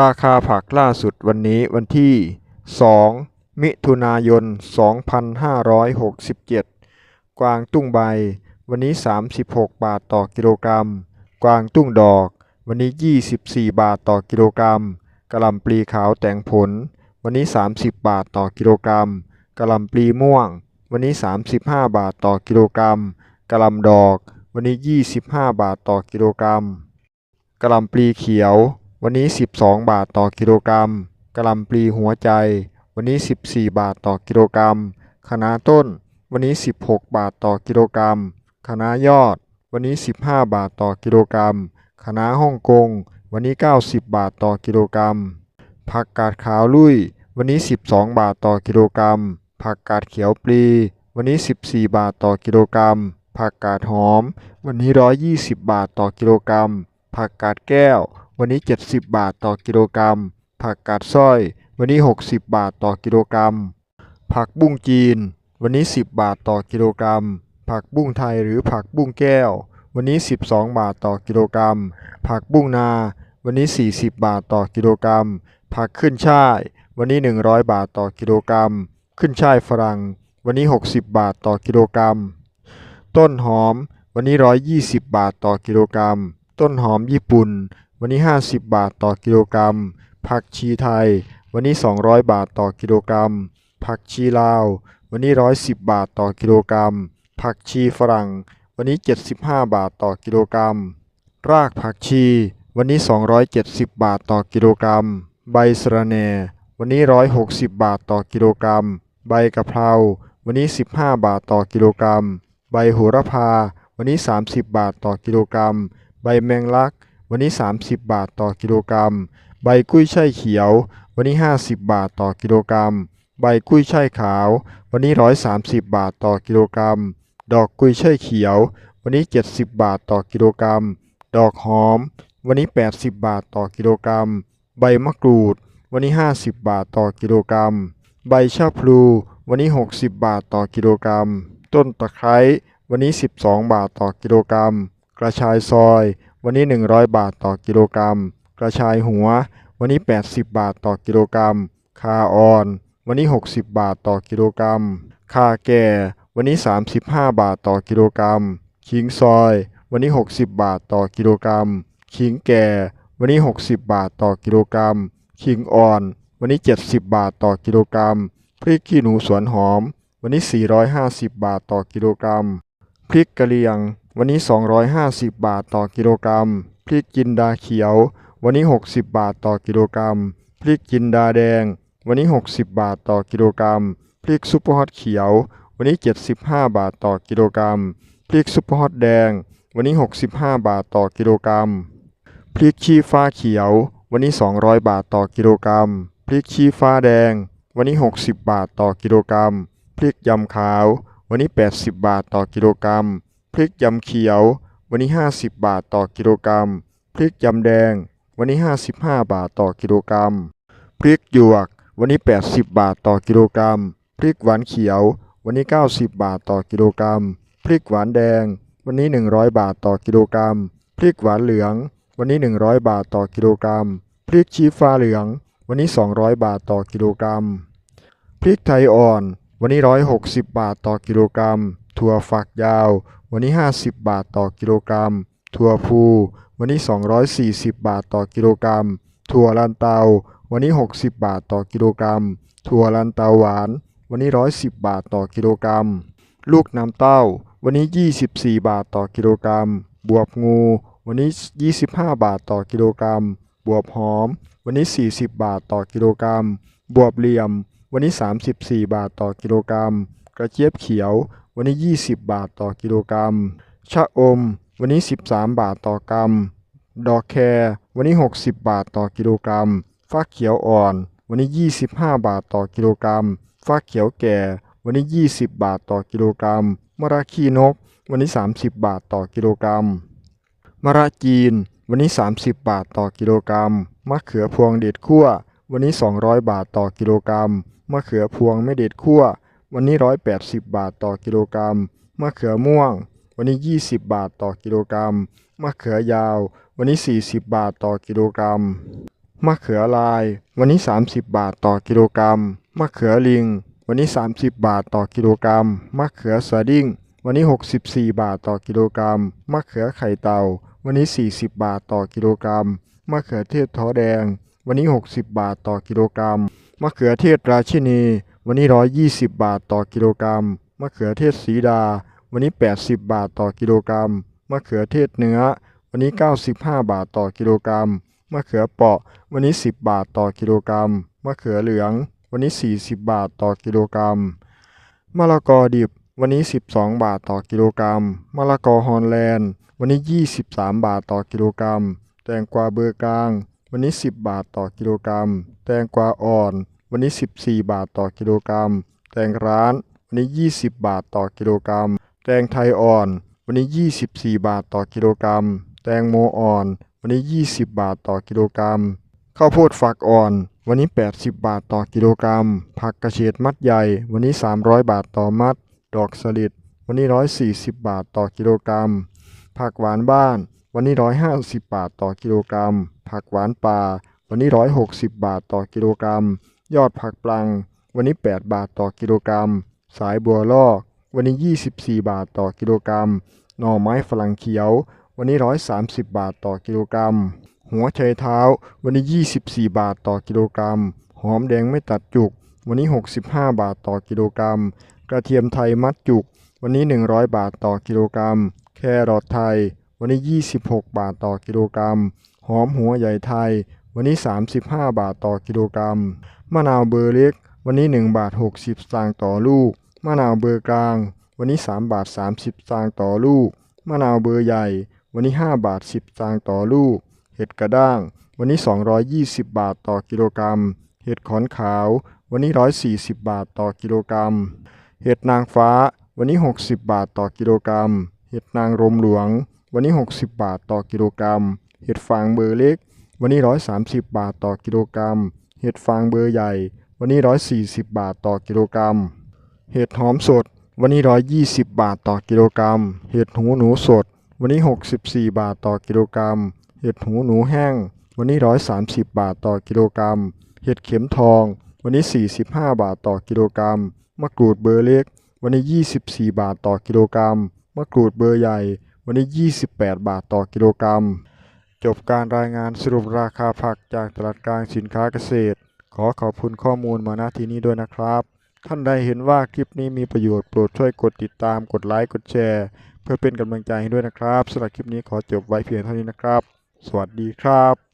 ราคาผักล่าสุดวันนี้วันที่ 2 มิถุนายน 2567 กวางตุ้งใบ วันนี้ 36 บาทต่อกิโลกรัม กวางตุ้งดอก วันนี้ 24 บาทต่อกิโลกรัมกะหล่ำปลีขาวแต่งผล วันนี้ 30 บาทต่อกิโลกรัมกะหล่ำปลีม่วง วันนี้ 35 บาทต่อกิโลกรัมกะหล่ำดอก วันนี้ 25 บาทต่อกิโลกรัมกะหล่ำปลีเขียว วันนี้ 12 บาทต่อกิโลกรัมกะหล่ำปลีหัวใจ วันนี้ 14 บาทต่อกิโลกรัมคะน้าต้น วันนี้ 16 บาทต่อกิโลกรัมคะน้ายอด วันนี้ 15 บาทต่อกิโลกรัมคะน้าฮ่องกง วันนี้ 90 บาทต่อกิโลกรัมผักกาดขาวลุย วันนี้ 12 บาทต่อกิโลกรัมผักกาดเขียวปลี วันนี้ 14 บาทต่อกิโลกรัมผักกาดหอม วันนี้ 120 บาทต่อกิโลกรัมผักกาดแก้ว วันนี้ 70 บาทต่อกิโลกรัม ผักกาดสร้อย วันนี้ 60 บาทต่อกิโลกรัม ผักบุ้งจีน วันนี้ 10 บาทต่อกิโลกรัม ผักบุ้งไทยหรือผักบุ้งแก้ว วันนี้ 12 บาทต่อกิโลกรัม ผักบุ้งนา วันนี้ 40 บาทต่อกิโลกรัม ผักขึ้นช่าย วันนี้ 100 บาทต่อกิโลกรัม ขึ้นช่ายฝรั่ง วันนี้ 60 บาทต่อกิโลกรัม ต้นหอม วันนี้ 120 บาทต่อกิโลกรัม ต้นหอมญี่ปุ่น วันนี้ 50 บาทต่อกิโลกรัม ผักชีไทย วันนี้ 200 บาทต่อกิโลกรัม ผักชีลาว วันนี้ 110 บาทต่อกิโลกรัม ผักชีฝรั่ง วันนี้ 75 บาทต่อกิโลกรัม รากผักชี วันนี้ 270 บาทต่อกิโลกรัม ใบสะระแหน่ วันนี้ 160 บาทต่อกิโลกรัม ใบกะเพรา วันนี้ 15 บาทต่อกิโลกรัม ใบโหระพา วันนี้ 30 บาทต่อกิโลกรัม ใบแมงลัก วันนี้ 30 บาทต่อกิโลกรัม ใบกุ้ยช่ายเขียว วันนี้ 50 บาทต่อกิโลกรัม ใบกุ้ยช่ายขาว วันนี้ 130 บาทต่อกิโลกรัม ดอกกุ้ยช่ายเขียว วันนี้ 70 บาทต่อกิโลกรัม ดอกหอม วันนี้ 80 บาทต่อกิโลกรัม ใบมะกรูด วันนี้ 50 บาทต่อกิโลกรัม ใบชะพลู วันนี้ 60 บาทต่อกิโลกรัม ต้นตะไคร้ วันนี้ 12 บาทต่อกิโลกรัม กระชายซอย วันนี้ 100 บาทต่อกิโลกรัม กระชายหัว วันนี้ 80 บาทต่อกิโลกรัม คาอ่อน วันนี้ 60 บาทต่อกิโลกรัม คาแก่ วันนี้ 35 บาทต่อกิโลกรัม ขิงซอย วันนี้ 60 บาทต่อกิโลกรัม ขิงแก่ วันนี้ 60 บาทต่อกิโลกรัม ขิงอ่อน วันนี้ 70 บาทต่อกิโลกรัม พริกขี้หนูสวนหอม วันนี้ 450 บาทต่อกิโลกรัม พริกกะเหรี่ยง วันนี้ 250 บาทต่อกิโลกรัม พริกจินดาเขียว วันนี้ 60 บาทต่อกิโลกรัม พริกจินดาแดง วันนี้ 60 บาทต่อกิโลกรัม พริกซุปเปอร์ฮอตเขียว วันนี้ 75 บาทต่อกิโลกรัม พริกซุปเปอร์ฮอตแดง วันนี้ 65 บาทต่อกิโลกรัม พริกชี้ฟ้าเขียว วันนี้ 200 บาทต่อกิโลกรัม พริกชี้ฟ้าแดง วันนี้ 60 บาทต่อกิโลกรัม พริกยำขาว วันนี้ 80 บาทต่อกิโลกรัม พริกยำเขียว วันนี้ 50 บาทต่อกิโลกรัม พริกยำแดง วันนี้ 55 บาทต่อกิโลกรัม พริกหยวก วันนี้ 80 บาทต่อกิโลกรัม พริกหวานเขียว วันนี้ 90 บาทต่อกิโลกรัม พริกหวานแดง วันนี้ 100 บาทต่อกิโลกรัม พริกหวานเหลือง วันนี้ 100 บาทต่อกิโลกรัม พริกชี้ฟ้าเหลือง วันนี้ 200 บาทต่อกิโลกรัม พริกไทยอ่อน วันนี้ 160 บาทต่อกิโลกรัมถั่วฝักยาววันนี้ 50 บาทต่อกิโลกรัม ถั่วพู วันนี้ 240 บาทต่อกิโลกรัม ถั่วลันเตา วันนี้ 60 บาทต่อกิโลกรัม ถั่วลันเตาหวาน วันนี้ 110 บาทต่อกิโลกรัม ลูกน้ำเต้า วันนี้ 24 บาทต่อกิโลกรัม บวบงู วันนี้ 25 บาทต่อกิโลกรัม บวบหอม วันนี้ 40 บาทต่อกิโลกรัม บวบเหลี่ยม วันนี้ 34 บาทต่อกิโลกรัม กระเจี๊ยบเขียว วันนี้ 20 บาทต่อกิโลกรัม ชะอม วันนี้ 13 บาทต่อกรัม ดอกแครวันนี้ 60 บาทต่อกิโลกรัม ฟักเขียวอ่อน วันนี้ 25 บาทต่อกิโลกรัม ฟักเขียวแก่ วันนี้ 20 บาทต่อกิโลกรัม มะระขี้นก วันนี้ 30 บาทต่อกิโลกรัม มะระจีน วันนี้ 30 บาทต่อกิโลกรัม มะเขือพวงเด็ดคั่ววันนี้ 200 บาทต่อกิโลกรัม มะเขือพวงไม่เด็ดคั่ว วันนี้ 180 บาทต่อกิโลกรัมมะเขือม่วง วันนี้ 20 บาทต่อกิโลกรัมมะเขือยาว วันนี้ 40 บาทต่อกิโลกรัมมมะเขือลาย วันนี้ 30 บาทต่อกิโลกรัมมะเขือลิง วันนี้ 30 บาทต่อกิโลกรัมมะเขือสดิ้ง วันนี้ 64 บาทต่อกิโลกรัมมะเขือไข่เต่า วันนี้ 40 บาทต่อกิโลกรัมมะเขือเทศท้อแดง วันนี้ 60 บาทต่อกิโลกรัมมะเขือเทศราชินี วันนี้ 120 บาทต่อกิโลกรัมมะเขือเทศสีดา วันนี้ 80 บาทต่อกิโลกรัมมะเขือเทศเนื้อ วันนี้ 95 บาทต่อกิโลกรัมมะเขือเปาะ วันนี้ 10 บาทต่อกิโลกรัมมะเขือเหลือง วันนี้ 40 บาทต่อกิโลกรัมมะละกอดิบ วันนี้ 12 บาทต่อกิโลกรัมมะละกอฮอลแลนด์ วันนี้ 23 บาทต่อกิโลกรัมแตงกวาเบอร์กลาง วันนี้ 10 บาทต่อกิโลกรัมแตงกวาอ่อน วันนี้ 14 บาทต่อกิโลกรัม แตงร้านวันนี้ 20 บาทต่อกิโลกรัม แตงไทยอ่อน วันนี้ 24 บาทต่อกิโลกรัม แตงโมอ่อน วันนี้ 20 บาทต่อกิโลกรัม ข้าวโพดฝักอ่อน วันนี้ 80 บาทต่อกิโลกรัม ผักกระเฉดมัดใหญ่ วันนี้ 300 บาทต่อมัด ดอกสลิด วันนี้ 140 บาทต่อกิโลกรัม ผักหวานบ้าน วันนี้ 150 บาทต่อกิโลกรัม ผักหวานป่า วันนี้ 160 บาทต่อกิโลกรัม ยอดผักปลัง วันนี้ 8 บาทต่อกิโลกรัม สายบัวลอก วันนี้ 24 บาทต่อกิโลกรัม หน่อไม้ฝรั่งเขียว วันนี้ 130 บาทต่อกิโลกรัม หัวไชเท้า วันนี้ 24 บาทต่อกิโลกรัม หอมแดงไม่ตัดจุก วันนี้ 65 บาทต่อกิโลกรัม กระเทียมไทยมัดจุก วันนี้ 100 บาทต่อกิโลกรัม แครอทไทย วันนี้ 26 บาทต่อกิโลกรัม หอมหัวใหญ่ไทย วันนี้ 35 บาทต่อกิโลกรัม มะนาวเบอร์เล็ก วันนี้ 1 บาท 60 สตางค์ต่อลูก มะนาวเบอร์กลาง วันนี้ 3 บาท 30 สตางค์ต่อลูก มะนาวเบอร์ใหญ่ วันนี้ 5 บาท 10 สตางค์ต่อลูก เห็ดกระด้าง วันนี้ 220 บาทต่อกิโลกรัม เห็ดขอนขาว วันนี้ 140 บาทต่อกิโลกรัม เห็ดนางฟ้า วันนี้ 60 บาทต่อกิโลกรัม เห็ดนางรมหลวง วันนี้ 60 บาทต่อกิโลกรัม เห็ดฟางเบอร์เล็ก วันนี้ 130 บาทต่อกิโลกรัม เห็ดฟางเบอร์ใหญ่ วันนี้ 140 บาทต่อกิโลกรัม เห็ดหอมสด วันนี้ 120 บาทต่อกิโลกรัม เห็ดหูหนูสด วันนี้ 64 บาทต่อกิโลกรัม เห็ดหูหนูแห้ง วันนี้ 130 บาทต่อกิโลกรัม เห็ดเข็มทอง วันนี้ 45 บาทต่อกิโลกรัม มะกรูดเบอร์เล็ก วันนี้ 24 บาทต่อกิโลกรัม มะกรูดเบอร์ใหญ่ วันนี้ 28 บาทต่อกิโลกรัม จบการรายงานสรุปราคาผักจากตลาดกลางสินค้าเกษตร ขอขอบคุณข้อมูลมาณที่นี้ด้วยนะครับ ท่านใดเห็นว่าคลิปนี้มีประโยชน์โปรดช่วยกดติดตามกดไลค์กดแชร์ เพื่อเป็นกำลังใจให้ด้วยนะครับสำหรับคลิปนี้ขอจบไว้เพียงเท่านี้นะครับ สวัสดีครับ